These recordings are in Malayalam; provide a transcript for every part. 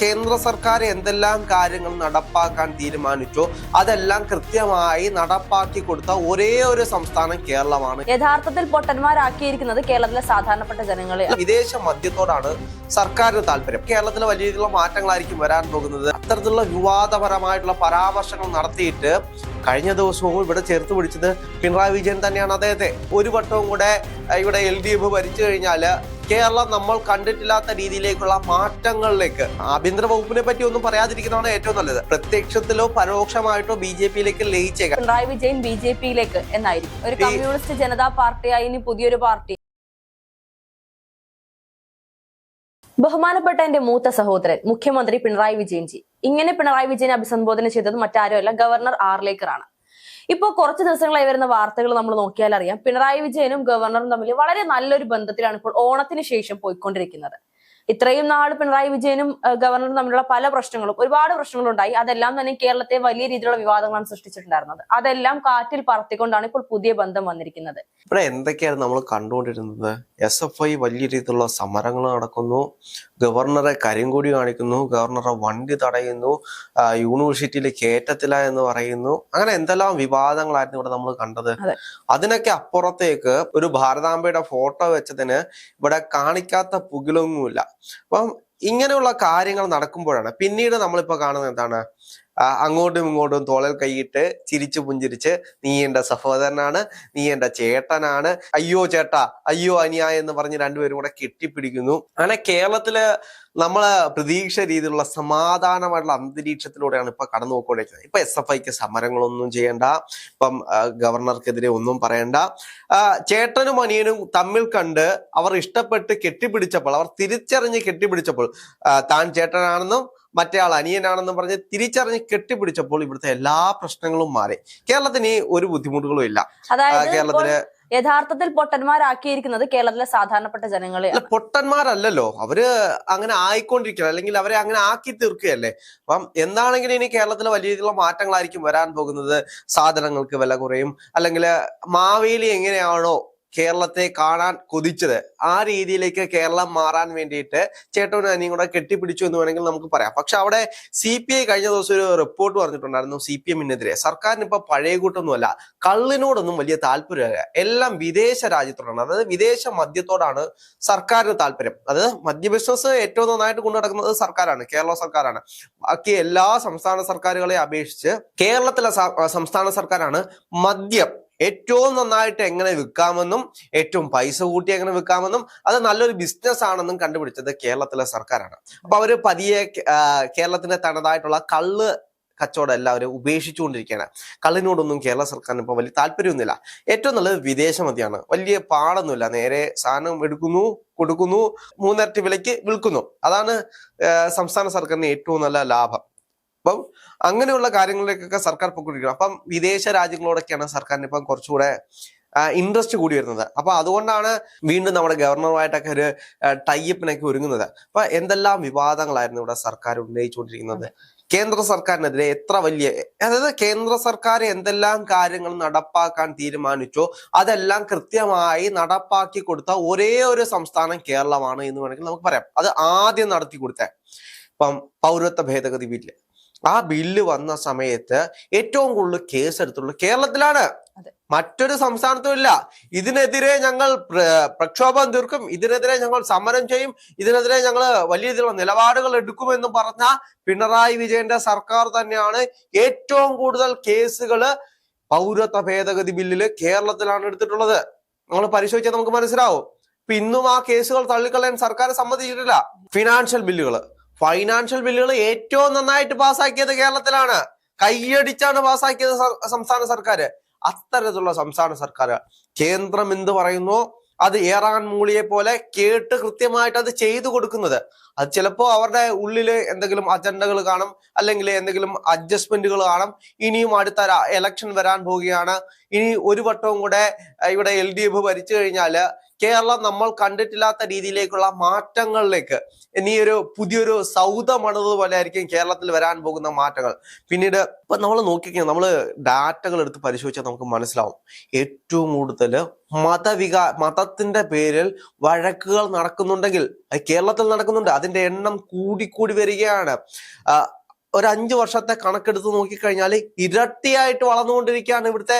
കേന്ദ്ര സർക്കാർ എന്തെല്ലാം കാര്യങ്ങൾ നടപ്പാക്കാൻ തീരുമാനിച്ചോ അതെല്ലാം കൃത്യമായി നടപ്പാക്കി കൊടുത്ത ഒരേ ഒരു സംസ്ഥാനം കേരളമാണ്. യഥാർത്ഥത്തിൽ പൊട്ടന്മാരാക്കിയിരിക്കുന്നത് കേരളത്തിലെ സാധാരണപ്പെട്ട ജനങ്ങളെ വിദേശ മദ്യത്തോടാണ് സർക്കാരിന് താല്പര്യം. കേരളത്തിലെ വലിയ രീതിയിലുള്ള മാറ്റങ്ങളായിരിക്കും വരാൻ പോകുന്നത്. അത്തരത്തിലുള്ള വിവാദപരമായിട്ടുള്ള പരാമർശങ്ങൾ നടത്തിയിട്ട് കഴിഞ്ഞ ദിവസവും ഇവിടെ ചേർത്ത് പിടിച്ചത് പിണറായി വിജയൻ തന്നെയാണ്. അദ്ദേഹത്തെ ഒരു വട്ടവും കൂടെ ഇവിടെ എൽ ഡി എഫ് ഭരിച്ചു കഴിഞ്ഞാൽ കേരളം നമ്മൾ കണ്ടിട്ടില്ലാത്ത രീതിയിലേക്കുള്ള മാറ്റങ്ങളിലേക്ക്. ആഭ്യന്തര വകുപ്പിനെ പറ്റി ഒന്നും പറയാതിരിക്കുന്നതാണ് ഏറ്റവും നല്ലത്. പ്രത്യക്ഷത്തിലോ പരോക്ഷമായിട്ടോ ബി ജെ പിയിലേക്ക് ലയിച്ചേക്കാം. പിണറായി വിജയൻ ബി ജെ പിയിലേക്ക് എന്നായിരിക്കും. ഒരു കമ്മ്യൂണിസ്റ്റ് ജനതാ പാർട്ടിയായി ഇനി പുതിയൊരു പാർട്ടി. ബഹുമാനപ്പെട്ട എന്റെ മൂത്ത സഹോദരൻ മുഖ്യമന്ത്രി പിണറായി വിജയൻജി. ഇങ്ങനെ പിണറായി വിജയനെ അഭിസംബോധന ചെയ്തത് മറ്റാരുമല്ല ഗവർണർ ആർലേക്കറാണ് ഇപ്പോ കുറച്ച് ദിവസങ്ങളായി വരുന്ന വാർത്തകൾ നമ്മൾ നോക്കിയാൽ അറിയാം. പിണറായി വിജയനും ഗവർണറും തമ്മിൽ വളരെ നല്ലൊരു ബന്ധത്തിലാണ് ഇപ്പോൾ ഓണത്തിന് ശേഷം പോയിക്കൊണ്ടിരിക്കുന്നത്. ഇത്രയും നാൾ പിണറായി വിജയനും ഗവർണറും തമ്മിലുള്ള പല പ്രശ്നങ്ങളും ഒരുപാട് പ്രശ്നങ്ങളുണ്ടായി. അതെല്ലാം തന്നെ കേരളത്തെ വലിയ രീതിയിലുള്ള വിവാദങ്ങളാണ് സൃഷ്ടിച്ചിട്ടുണ്ടായിരുന്നത്. അതെല്ലാം കാറ്റിൽ പറത്തിക്കൊണ്ടാണ് ഇപ്പോൾ പുതിയ ബന്ധം വന്നിരിക്കുന്നത്. ഇവിടെ എന്തൊക്കെയാണ് നമ്മൾ കണ്ടുകൊണ്ടിരുന്നത്? എസ് എഫ് ഐ വലിയ രീതിയിലുള്ള സമരങ്ങൾ നടക്കുന്നു. ഗവർണറെ കരിങ്കൊടി കാണിക്കുന്നു. ഗവർണറെ വണ്ടി തടയുന്നു. യൂണിവേഴ്സിറ്റിയിൽ കയറ്റത്തില്ല എന്ന് പറയുന്നു. അങ്ങനെ എന്തെല്ലാം വിവാദങ്ങളായിരുന്നു ഇവിടെ നമ്മൾ കണ്ടത്. അതിനൊക്കെ അപ്പുറത്തേക്ക് ഒരു ഭാരതാംബയുടെ ഫോട്ടോ വെച്ചതിന് ഇവിടെ കാണിക്കാത്ത പുകിലൊന്നുമില്ല. അപ്പം ഇങ്ങനെയുള്ള കാര്യങ്ങൾ നടക്കുമ്പോഴാണ് പിന്നീട് നമ്മളിപ്പോ കാണുന്നത് എന്താണ്? അങ്ങോട്ടും ഇങ്ങോട്ടും തോളൽ കൈയിട്ട് ചിരിച്ചു പുഞ്ചിരിച്ച് നീ എന്റെ സഹോദരനാണ് നീ എന്റെ ചേട്ടനാണ് അയ്യോ ചേട്ടാ അയ്യോ അനിയ എന്ന് പറഞ്ഞ് രണ്ടുപേരും കൂടെ കെട്ടിപ്പിടിക്കുന്നു. അങ്ങനെ കേരളത്തിൽ നമ്മൾ പ്രതീക്ഷ രീതിയിലുള്ള സമാധാനമായിട്ടുള്ള അന്തരീക്ഷത്തിലൂടെയാണ് ഇപ്പൊ കടന്നു പോയിക്കൊണ്ടിരിക്കുന്നത് ഇപ്പൊ എസ് എഫ് ഐക്ക് സമരങ്ങളൊന്നും ചെയ്യണ്ട ഇപ്പം ഗവർണർക്കെതിരെ ഒന്നും പറയണ്ട. ചേട്ടനും അനിയനും തമ്മിൽ കണ്ട് അവർ ഇഷ്ടപ്പെട്ട് കെട്ടിപ്പിടിച്ചപ്പോൾ അവർ തിരിച്ചറിഞ്ഞ് കെട്ടിപ്പിടിച്ചപ്പോൾ താൻ ചേട്ടനാണെന്നും മറ്റേ ആൾ അനിയനാണെന്നും പറഞ്ഞ് തിരിച്ചറിഞ്ഞ് കെട്ടിപ്പിടിച്ചപ്പോൾ ഇവിടുത്തെ എല്ലാ പ്രശ്നങ്ങളും മാറി. കേരളത്തിന് ഒരു ബുദ്ധിമുട്ടുകളും ഇല്ല. കേരളത്തിന് യഥാർത്ഥത്തിൽ പൊട്ടന്മാരാക്കിയിരിക്കുന്നത് കേരളത്തിലെ സാധാരണപ്പെട്ട ജനങ്ങളെ. പൊട്ടന്മാരല്ലല്ലോ. അവർ അങ്ങനെ ആയിക്കൊണ്ടിരിക്കണം അല്ലെങ്കിൽ അവരെ അങ്ങനെ ആക്കി തീർക്കുകയല്ലേ. അപ്പം എന്താണെങ്കിലും ഇനി കേരളത്തിൽ വലിയ രീതിയിലുള്ള മാറ്റങ്ങളായിരിക്കും വരാൻ പോകുന്നത്. സാധനങ്ങൾക്ക് വില കുറയും. അല്ലെങ്കിൽ മാവേലി എങ്ങനെയാണോ കേരളത്തെ കാണാൻ കൊതിച്ചത്. ആ രീതിയിലേക്ക് കേരളം മാറാൻ വേണ്ടിയിട്ട് ചേട്ടനും അനിയും കൂടെ കെട്ടിപ്പിടിച്ചു എന്ന് വേണമെങ്കിൽ നമുക്ക് പറയാം. പക്ഷെ അവിടെ സി പി ഐ കഴിഞ്ഞ ദിവസം ഒരു റിപ്പോർട്ട് പറഞ്ഞിട്ടുണ്ടായിരുന്നു സി പി എമ്മിനെതിരെ സർക്കാരിന് ഇപ്പൊ പഴയ കൂട്ടൊന്നുമല്ല കള്ളിനോടൊന്നും വലിയ താല്പര്യമില്ല. എല്ലാം വിദേശ രാജ്യത്തോടാണ്. അതായത് വിദേശ മദ്യത്തോടാണ് സർക്കാരിന് താല്പര്യം. അത് മദ്യ ബിസിനസ് ഏറ്റവും നന്നായിട്ട് കൊണ്ടു നടക്കുന്നത് സർക്കാരാണ് കേരള സർക്കാരാണ്. ബാക്കി എല്ലാ സംസ്ഥാന സർക്കാരുകളെ അപേക്ഷിച്ച് കേരളത്തിലെ സംസ്ഥാന സർക്കാരാണ് മദ്യം ഏറ്റവും നന്നായിട്ട് എങ്ങനെ വിൽക്കാമെന്നും ഏറ്റവും പൈസ കൂട്ടി എങ്ങനെ വിൽക്കാമെന്നും അത് നല്ലൊരു ബിസിനസ് ആണെന്നും കണ്ടുപിടിച്ചത് കേരളത്തിലെ സർക്കാരാണ്. അപ്പൊ അവർ പതിയെ കേരളത്തിന്റെ തനതായിട്ടുള്ള കള്ള് കച്ചവടം എല്ലാവരും ഉപേക്ഷിച്ചുകൊണ്ടിരിക്കുകയാണ്. കള്ളിനോടൊന്നും കേരള സർക്കാരിന് ഇപ്പൊ വലിയ താല്പര്യമൊന്നുമില്ല. ഏറ്റവും നല്ലത് വിദേശ മതിയാണ് വലിയ പാടൊന്നുമില്ല. നേരെ സാധനം എടുക്കുന്നു കൊടുക്കുന്നു മൂന്നിരട്ടി വിലയ്ക്ക് വിൽക്കുന്നു. അതാണ് സംസ്ഥാന സർക്കാരിന് ഏറ്റവും നല്ല ലാഭം. അപ്പം അങ്ങനെയുള്ള കാര്യങ്ങളിലേക്കൊക്കെ സർക്കാർ പൊക്കൊണ്ടിരിക്കണം. അപ്പം വിദേശ രാജ്യങ്ങളോടൊക്കെയാണ് സർക്കാരിന് ഇപ്പം കുറച്ചുകൂടെ ഇൻട്രസ്റ്റ് കൂടി വരുന്നത്. അപ്പൊ അതുകൊണ്ടാണ് വീണ്ടും നമ്മുടെ ഗവർണറുമായിട്ടൊക്കെ ഒരു ടൈപ്പിനൊക്കെ ഒരുങ്ങുന്നത്. അപ്പൊ എന്തെല്ലാം വിവാദങ്ങളായിരുന്നു ഇവിടെ സർക്കാർ ഉന്നയിച്ചുകൊണ്ടിരിക്കുന്നത്? കേന്ദ്ര സർക്കാരിനെതിരെ എത്ര വലിയ അതായത് കേന്ദ്ര സർക്കാർ എന്തെല്ലാം കാര്യങ്ങൾ നടപ്പാക്കാൻ തീരുമാനിച്ചോ അതെല്ലാം കൃത്യമായി നടപ്പാക്കി കൊടുത്ത ഒരേ ഒരു സംസ്ഥാനം കേരളമാണ് എന്ന് വേണമെങ്കിൽ നമുക്ക് പറയാം. അത് ആദ്യം നടത്തി കൊടുത്ത ഇപ്പം പൗരത്വ ഭേദഗതി ബില്ല്. ആ ബില്ല് വന്ന സമയത്ത് ഏറ്റവും കൂടുതൽ കേസ് എടുത്തുള്ളൂ കേരളത്തിലാണ്. മറ്റൊരു സംസ്ഥാനത്തും ഇല്ല. ഇതിനെതിരെ ഞങ്ങൾ പ്ര- പ്രക്ഷോഭം തീർക്കും. ഇതിനെതിരെ ഞങ്ങൾ സമരം ചെയ്യും. ഇതിനെതിരെ ഞങ്ങൾ വലിയ രീതിയിലുള്ള നിലപാടുകൾ എടുക്കുമെന്ന് പറഞ്ഞ പിണറായി വിജയന്റെ സർക്കാർ തന്നെയാണ് ഏറ്റവും കൂടുതൽ കേസുകൾ പൗരത്വ ഭേദഗതി ബില്ലിൽ കേരളത്തിലാണ് എടുത്തിട്ടുള്ളത്. നമ്മൾ പരിശോധിച്ചാൽ നമുക്ക് മനസ്സിലാവും. ഇപ്പൊ ഇന്നും ആ കേസുകൾ തള്ളിക്കളയാൻ സർക്കാർ സമ്മതിച്ചിട്ടില്ല. ഫിനാൻഷ്യൽ ബില്ലുകൾ ഫൈനാൻഷ്യൽ ബില്ലുകൾ ഏറ്റവും നന്നായിട്ട് പാസ്സാക്കിയത് കേരളത്തിലാണ്. കൈയടിച്ചാണ് പാസ്സാക്കിയത് സംസ്ഥാന സർക്കാർ അത്തരത്തിലുള്ള സംസ്ഥാന സർക്കാർ കേന്ദ്രം എന്ത് പറയുന്നു? അത് ഏറാൻ മൂളിയെ പോലെ കേട്ട് കൃത്യമായിട്ട് അത് ചെയ്തു കൊടുക്കുന്നത്. അത് ചിലപ്പോൾ അവരുടെ ഉള്ളിൽ എന്തെങ്കിലും അജണ്ടകൾ കാണും അല്ലെങ്കിൽ എന്തെങ്കിലും അഡ്ജസ്റ്റ്മെന്റുകൾ കാണും. ഇനിയും അടുത്ത എലക്ഷൻ വരാൻ പോവുകയാണ്. ഇനി ഒരു വട്ടവും കൂടെ ഇവിടെ എൽ ഡി എഫ് ഭരിച്ചു കഴിഞ്ഞാൽ കേരളം നമ്മൾ കണ്ടിട്ടില്ലാത്ത രീതിയിലേക്കുള്ള മാറ്റങ്ങളിലേക്ക് ഇനി ഒരു പുതിയൊരു സൗദമണതുപോലെ പോലെ ആയിരിക്കും കേരളത്തിൽ വരാൻ പോകുന്ന മാറ്റങ്ങൾ. പിന്നീട് ഇപ്പൊ നമ്മൾ നോക്കിക്കഴിഞ്ഞാൽ നമ്മൾ ഡാറ്റകൾ എടുത്ത് പരിശോധിച്ചാൽ നമുക്ക് മനസ്സിലാവും. ഏറ്റവും കൂടുതൽ മതവികാ മതത്തിന്റെ പേരിൽ വഴക്കുകൾ നടക്കുന്നുണ്ടെങ്കിൽ കേരളത്തിൽ നടക്കുന്നുണ്ട്. അതിന്റെ എണ്ണം കൂടിക്കൂടി വരികയാണ്. ഒരു അഞ്ചു വർഷത്തെ കണക്കെടുത്ത് നോക്കിക്കഴിഞ്ഞാൽ ഇരട്ടിയായിട്ട് വളർന്നുകൊണ്ടിരിക്കുകയാണ് ഇവിടുത്തെ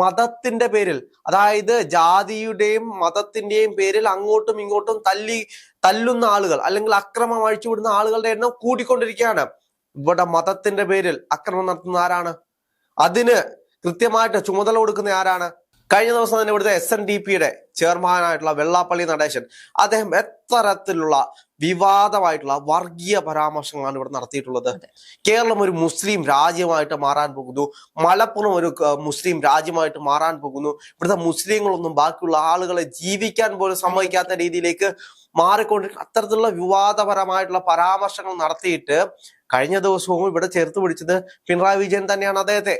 മതത്തിന്റെ പേരിൽ. അതായത് ജാതിയുടെയും മതത്തിന്റെയും പേരിൽ അങ്ങോട്ടും ഇങ്ങോട്ടും തല്ലി തല്ലുന്ന ആളുകൾ അല്ലെങ്കിൽ അക്രമം അഴിച്ചുവിടുന്ന ആളുകളുടെ എണ്ണം കൂടിക്കൊണ്ടിരിക്കുകയാണ്. ഇവിടെ മതത്തിന്റെ പേരിൽ അക്രമം നടത്തുന്ന ആരാണ്? അതിന് കൃത്യമായിട്ട് ചുമതല കൊടുക്കുന്ന ആരാണ്? കഴിഞ്ഞ ദിവസം തന്നെ ഇവിടുത്തെ എസ് എൻ ഡി പിയുടെ ചെയർമാനായിട്ടുള്ള വെള്ളാപ്പള്ളി നടേശൻ അദ്ദേഹം എത്തരത്തിലുള്ള വിവാദമായിട്ടുള്ള വർഗീയ പരാമർശങ്ങളാണ് ഇവിടെ നടത്തിയിട്ടുള്ളത്? കേരളം ഒരു മുസ്ലിം രാജ്യമായിട്ട് മാറാൻ പോകുന്നു. മലപ്പുറം ഒരു മുസ്ലിം രാജ്യമായിട്ട് മാറാൻ പോകുന്നു. ഇവിടുത്തെ മുസ്ലിങ്ങളൊന്നും ബാക്കിയുള്ള ആളുകളെ ജീവിക്കാൻ പോലും സമ്മതിക്കാത്ത രീതിയിലേക്ക് മാറിക്കൊണ്ട് അത്തരത്തിലുള്ള വിവാദപരമായിട്ടുള്ള പരാമർശങ്ങൾ നടത്തിയിട്ട് കഴിഞ്ഞ ദിവസവും ഇവിടെ ചേർത്ത് പിടിച്ചത് പിണറായി വിജയൻ തന്നെയാണ് അദ്ദേഹത്തെ.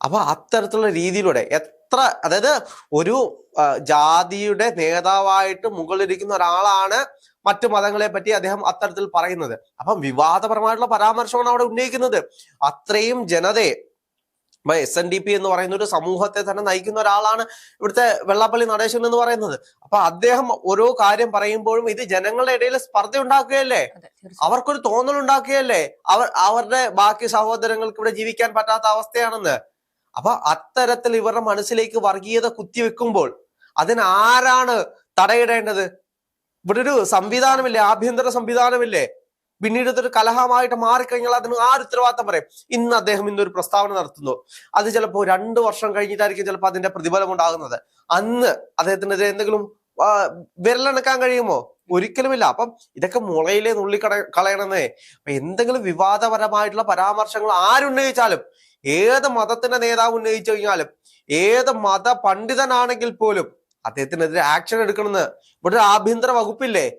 അപ്പൊ അത്തരത്തിലുള്ള രീതിയിലൂടെ എത്ര അതായത് ഒരു ജാതിയുടെ നേതാവായിട്ട് മുകളിലിരിക്കുന്ന ഒരാളാണ് മറ്റു മതങ്ങളെ പറ്റി അദ്ദേഹം അത്തരത്തിൽ പറയുന്നത്. അപ്പം വിവാദപരമായിട്ടുള്ള പരാമർശമാണ് അവിടെ ഉന്നയിക്കുന്നത്. അത്രയും ജനതയെ എസ് എൻ ഡി പി എന്ന് പറയുന്ന ഒരു സമൂഹത്തെ തന്നെ നയിക്കുന്ന ഒരാളാണ് ഇവിടുത്തെ വെള്ളാപ്പള്ളി നടേശൻ എന്ന് പറയുന്നത്. അപ്പൊ അദ്ദേഹം ഓരോ കാര്യം പറയുമ്പോഴും ഇത് ജനങ്ങളുടെ ഇടയിൽ സ്പർദ്ധ ഉണ്ടാക്കുകയല്ലേ അവർക്കൊരു തോന്നൽ ഉണ്ടാക്കുകയല്ലേ അവർ അവരുടെ ബാക്കി സഹോദരങ്ങൾക്ക് ഇവിടെ ജീവിക്കാൻ പറ്റാത്ത അവസ്ഥയാണെന്ന്. അപ്പൊ അത്തരത്തിൽ ഇവരുടെ മനസ്സിലേക്ക് വർഗീയത കുത്തിവെക്കുമ്പോൾ അതിനാരാണ് തടയിടേണ്ടത്? ഇവിടെ ഒരു സംവിധാനമില്ലേ? ആഭ്യന്തര സംവിധാനമില്ലേ? പിന്നീട് ഇതൊരു കലഹമായിട്ട് മാറിക്കഴിഞ്ഞാൽ അതിന് ആര് ഉത്തരവാദിത്തം പറയും? ഇന്ന് അദ്ദേഹം ഇന്നൊരു പ്രസ്താവന നടത്തുന്നു. അത് ചിലപ്പോൾ രണ്ടു വർഷം കഴിഞ്ഞിട്ടായിരിക്കും ചിലപ്പോൾ അതിന്റെ പ്രതിഫലം ഉണ്ടാകുന്നത്. അന്ന് അദ്ദേഹത്തിനെതിരെ എന്തെങ്കിലും ആ, വിരലെടുക്കാൻ കഴിയുമോ? ഒരിക്കലുമില്ല. അപ്പം ഇതൊക്കെ മുളയിലെ നുള്ളിക്കട കളയണമെന്നേ അപ്പൊ എന്തെങ്കിലും വിവാദപരമായിട്ടുള്ള പരാമർശങ്ങൾ ആരുന്നയിച്ചാലും ഏത് മതത്തിന്റെ നേതാവ് ഉന്നയിച്ചു കഴിഞ്ഞാലും ഏത് മത പണ്ഡിതനാണെങ്കിൽ പോലും അദ്ദേഹത്തിനെതിരെ ആക്ഷൻ എടുക്കണമെന്ന് ഇവിടെ ആഭ്യന്തര വകുപ്പില്ലേ?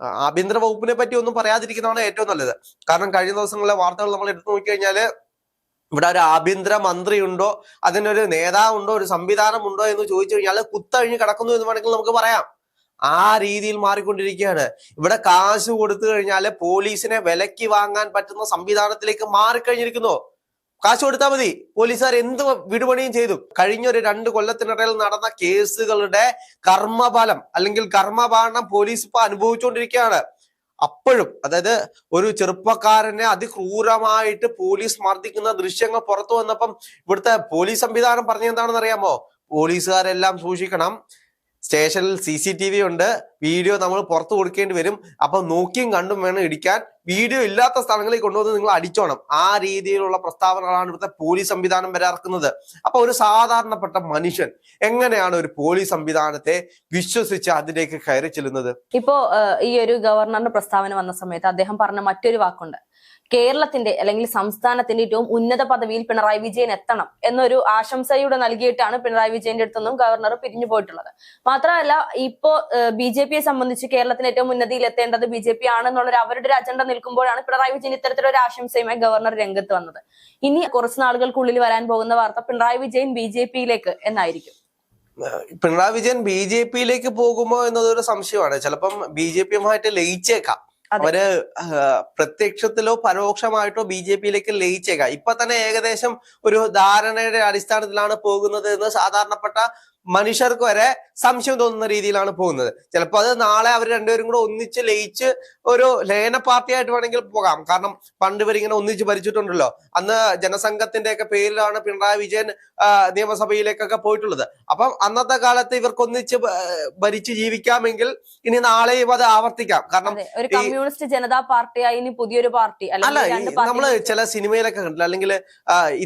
ആഭ്യന്തര വകുപ്പിനെ പറ്റി ഒന്നും പറയാതിരിക്കുന്നതാണ് ഏറ്റവും നല്ലത്. കാരണം കഴിഞ്ഞ ദിവസങ്ങളിലെ വാർത്തകൾ നമ്മൾ എടുത്തു നോക്കിക്കഴിഞ്ഞാൽ ഇവിടെ ഒരു ആഭ്യന്തര മന്ത്രിയുണ്ടോ അതിനൊരു നേതാവുണ്ടോ ഒരു സംവിധാനം ഉണ്ടോ എന്ന് ചോദിച്ചു കഴിഞ്ഞാൽ കുത്തഴിഞ്ഞ് കിടക്കുന്നു എന്ന് വേണമെങ്കിൽ നമുക്ക് പറയാം. ആ രീതിയിൽ മാറിക്കൊണ്ടിരിക്കുകയാണ്. ഇവിടെ കാശ് കൊടുത്തു കഴിഞ്ഞാൽ പോലീസിനെ വിലക്ക് വാങ്ങാൻ പറ്റുന്ന സംവിധാനത്തിലേക്ക് മാറിക്കഴിഞ്ഞിരിക്കുന്നു. കാശ് കൊടുത്താൽ മതി. പോലീസുകാർ എന്ത് വിടുപണിയും ചെയ്തു. കഴിഞ്ഞ ഒരു രണ്ട് കൊല്ലത്തിനിടയിൽ നടന്ന കേസുകളുടെ കർമ്മഫലം അല്ലെങ്കിൽ കർമ്മപാഠം പോലീസ് ഇപ്പൊ അനുഭവിച്ചുകൊണ്ടിരിക്കുകയാണ് അപ്പോഴും അതായത് ഒരു ചെറുപ്പക്കാരനെ അതിക്രൂരമായിട്ട് പോലീസ് മർദ്ദിക്കുന്ന ദൃശ്യങ്ങൾ പുറത്തു വന്നപ്പം ഇവിടുത്തെ പോലീസ് സംവിധാനം പറഞ്ഞെന്താണെന്ന് അറിയാമോ പോലീസുകാരെല്ലാം സൂക്ഷിക്കണം. സ്റ്റേഷനിൽ C C T V video. Video നമ്മൾ പുറത്തു കൊടുക്കേണ്ടി വരും. അപ്പൊ നോക്കിയും കണ്ടും വേണം ഇടിക്കാൻ. വീഡിയോ ഇല്ലാത്ത സ്ഥലങ്ങളിൽ കൊണ്ടുവന്ന് നിങ്ങൾ അടിച്ചോണം. ആ രീതിയിലുള്ള പ്രസ്താവനകളാണ് ഇവിടുത്തെ പോലീസ് സംവിധാനം വരെ ഇറക്കുന്നത്. അപ്പൊ ഒരു സാധാരണപ്പെട്ട മനുഷ്യൻ എങ്ങനെയാണ് ഒരു പോലീസ് സംവിധാനത്തെ വിശ്വസിച്ച് അതിലേക്ക് കയറി ചെല്ലുന്നത്? ഇപ്പോ ഈ ഒരു ഗവർണറിന്റെ പ്രസ്താവന വന്ന സമയത്ത് അദ്ദേഹം പറഞ്ഞ മറ്റൊരു വാക്കുണ്ട്. കേരളത്തിന്റെ അല്ലെങ്കിൽ സംസ്ഥാനത്തിന്റെ ഏറ്റവും ഉന്നത പദവിയിൽ പിണറായി വിജയൻ എത്തണം എന്നൊരു ആശംസയുടെ നൽകിയിട്ടാണ് പിണറായി വിജയന്റെ അടുത്തൊന്നും ഗവർണർ പിരിഞ്ഞു പോയിട്ടുള്ളത്. മാത്രമല്ല ഇപ്പോ ബി ജെ പിയെ സംബന്ധിച്ച് കേരളത്തിന് ഏറ്റവും ഉന്നതിയിൽ എത്തേണ്ടത് ബി ജെ പി ആണെന്നുള്ള ഒരു അവരുടെ ഒരു അജണ്ട നിൽക്കുമ്പോഴാണ് പിണറായി വിജയൻ ഇത്തരത്തിലൊരു ആശംസയുമായി ഗവർണർ രംഗത്ത് വന്നത്. ഇനി കുറച്ച് നാളുകൾക്കുള്ളിൽ വരാൻ പോകുന്ന വാർത്ത പിണറായി വിജയൻ ബി ജെ പിയിലേക്ക് എന്നായിരിക്കും. പിണറായി വിജയൻ ബി ജെ പിയിലേക്ക് പോകുമോ എന്നതൊരു സംശയമാണ്. ചിലപ്പം ബി ജെ പിയുമായിട്ട് ലയിച്ചേക്കാം. അവർ പ്രത്യക്ഷത്തിലോ പരോക്ഷമായിട്ടോ ബി ജെ പിയിലേക്ക് ലയിച്ചേക്കാം. ഇപ്പൊ തന്നെ ഏകദേശം ഒരു ധാരണയുടെ അടിസ്ഥാനത്തിലാണ് പോകുന്നത് എന്ന് സാധാരണപ്പെട്ട മനുഷ്യർക്ക് വരെ സംശയം തോന്നുന്ന രീതിയിലാണ് പോകുന്നത്. ചിലപ്പോൾ അത് നാളെ അവർ രണ്ടുപേരും കൂടെ ഒന്നിച്ച് ലയിച്ച് ഒരു ലയന പാർട്ടിയായിട്ട് വേണമെങ്കിൽ പോകാം. കാരണം പണ്ട് ഇവരിങ്ങനെ ഒന്നിച്ച് ഭരിച്ചിട്ടുണ്ടല്ലോ. അന്ന് ജനസംഘത്തിന്റെ ഒക്കെ പേരിലാണ് പിണറായി വിജയൻ നിയമസഭയിലേക്കൊക്കെ പോയിട്ടുള്ളത്. അപ്പം അന്നത്തെ കാലത്ത് ഇവർക്ക് ഒന്നിച്ച് ഭരിച്ച് ജീവിക്കാമെങ്കിൽ ഇനി നാളെയും അത് ആവർത്തിക്കാം. കാരണം ഒരു കമ്മ്യൂണിസ്റ്റ് ജനതാ പാർട്ടിയായി ഇനി പുതിയൊരു പാർട്ടി അല്ല നമ്മൾ ചില സിനിമയിലൊക്കെ കണ്ടില്ല അല്ലെങ്കിൽ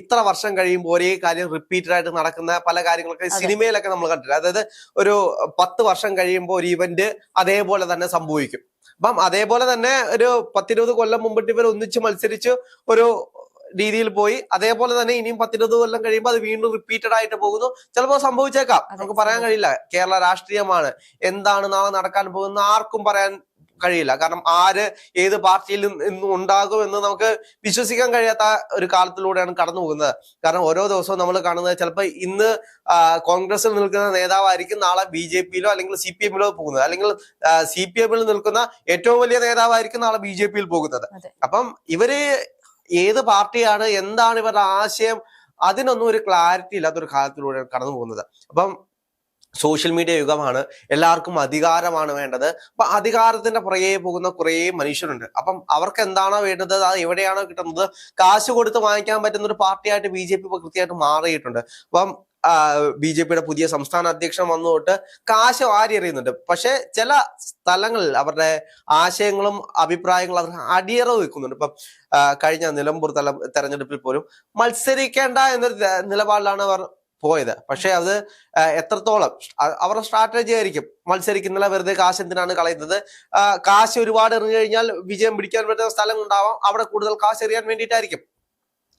ഇത്ര വർഷം കഴിയുമ്പോൾ ഒരേ കാര്യം റിപ്പീറ്റഡ് ആയിട്ട് നടക്കുന്ന പല കാര്യങ്ങളൊക്കെ സിനിമയിലൊക്കെ നമ്മൾ കണ്ടിട്ടില്ല. അതായത് ഒരു പത്ത് വർഷം കഴിയുമ്പോൾ ഒരു ഇവന്റ് അതേപോലെ തന്നെ സംഭവിക്കും. അപ്പം അതേപോലെ തന്നെ ഒരു പത്തിരുപത് കൊല്ലം മുമ്പിട്ട് ഇവർ ഒന്നിച്ച് മത്സരിച്ച് ഒരു രീതിയിൽ പോയി. അതേപോലെ തന്നെ ഇനിയും പത്തിരുപത് കൊല്ലം കഴിയുമ്പോൾ അത് വീണ്ടും റിപ്പീറ്റഡ് ആയിട്ട് പോകുന്നു. ചിലപ്പോൾ സംഭവിച്ചേക്കാം. നമുക്ക് പറയാൻ കഴിയില്ല. കേരള രാഷ്ട്രീയമാണ്. എന്താണ് നാളെ നടക്കാൻ പോകുന്ന ആർക്കും പറയാൻ കഴിയില്ല. കാരണം ആര് ഏത് പാർട്ടിയിൽ നിന്ന് ഉണ്ടാകും എന്ന് നമുക്ക് വിശ്വസിക്കാൻ കഴിയാത്ത ഒരു കാലത്തിലൂടെയാണ് കടന്നു പോകുന്നത് കാരണം ഓരോ ദിവസവും നമ്മൾ കാണുന്നത് ചിലപ്പോൾ ഇന്ന് കോൺഗ്രസിൽ നിൽക്കുന്ന നേതാവായിരിക്കും നാളെ ബി ജെ പിയിലോ അല്ലെങ്കിൽ സി പി എമ്മിലോ പോകുന്നത്. അല്ലെങ്കിൽ സി പി എമ്മിൽ നിൽക്കുന്ന ഏറ്റവും വലിയ നേതാവായിരിക്കും നാളെ ബി ജെ പിയിൽ പോകുന്നത്. അപ്പം ഇവർ ഏത് പാർട്ടിയാണ് എന്താണ് ഇവരുടെ ആശയം അതിനൊന്നും ഒരു ക്ലാരിറ്റി ഇല്ലാത്തൊരു കാലത്തിലൂടെയാണ് കടന്നു പോകുന്നത് അപ്പം സോഷ്യൽ മീഡിയ യുഗമാണ്. എല്ലാവർക്കും അധികാരമാണ് വേണ്ടത്. അപ്പൊ അധികാരത്തിന്റെ പുറകെ പോകുന്ന കുറേ മനുഷ്യരുണ്ട്. അപ്പം അവർക്ക് എന്താണോ വേണ്ടത് അത് എവിടെയാണോ കിട്ടുന്നത് കാശ് കൊടുത്ത് വാങ്ങിക്കാൻ പറ്റുന്ന ഒരു പാർട്ടിയായിട്ട് ബി ജെ പി ഇപ്പൊ കൃത്യമായിട്ട് മാറിയിട്ടുണ്ട്. അപ്പം ബി ജെ പിയുടെ പുതിയ സംസ്ഥാന അധ്യക്ഷൻ വന്നു തൊട്ട് കാശ് വാരി എറിയുന്നുണ്ട്. പക്ഷെ ചില സ്ഥലങ്ങളിൽ അവരുടെ ആശയങ്ങളും അഭിപ്രായങ്ങളും അവർ അടിയറവ് വെക്കുന്നുണ്ട്. ഇപ്പം കഴിഞ്ഞ നിലമ്പൂർ തല തെരഞ്ഞെടുപ്പിൽ പോലും മത്സരിക്കേണ്ട എന്നൊരു നിലപാടിലാണ് അവർ പോയത്. പക്ഷെ അത് എത്രത്തോളം അവരുടെ സ്ട്രാറ്റജി ആയിരിക്കും. മത്സരിക്കുന്നില്ല വെറുതെ കാശ് എന്തിനാണ് കളയുന്നത് കാശ് ഒരുപാട് എറിഞ്ഞു കഴിഞ്ഞാൽ വിജയം പിടിക്കാൻ പറ്റുന്ന സ്ഥലം ഉണ്ടാവാം അവിടെ കൂടുതൽ കാശ് എറിയാൻ വേണ്ടിയിട്ടായിരിക്കും.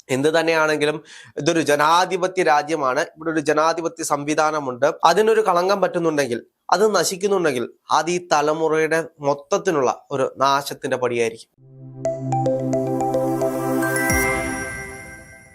എന്ത് തന്നെയാണെങ്കിലും ഇതൊരു ജനാധിപത്യ രാജ്യമാണ്. ഇവിടെ ഒരു ജനാധിപത്യ സംവിധാനമുണ്ട്. അതിനൊരു കളങ്കം പറ്റുന്നുണ്ടെങ്കിൽ അത് നശിക്കുന്നുണ്ടെങ്കിൽ അത് ഈ തലമുറയുടെ മൊത്തത്തിനുള്ള ഒരു നാശത്തിന്റെ പടിയായിരിക്കും.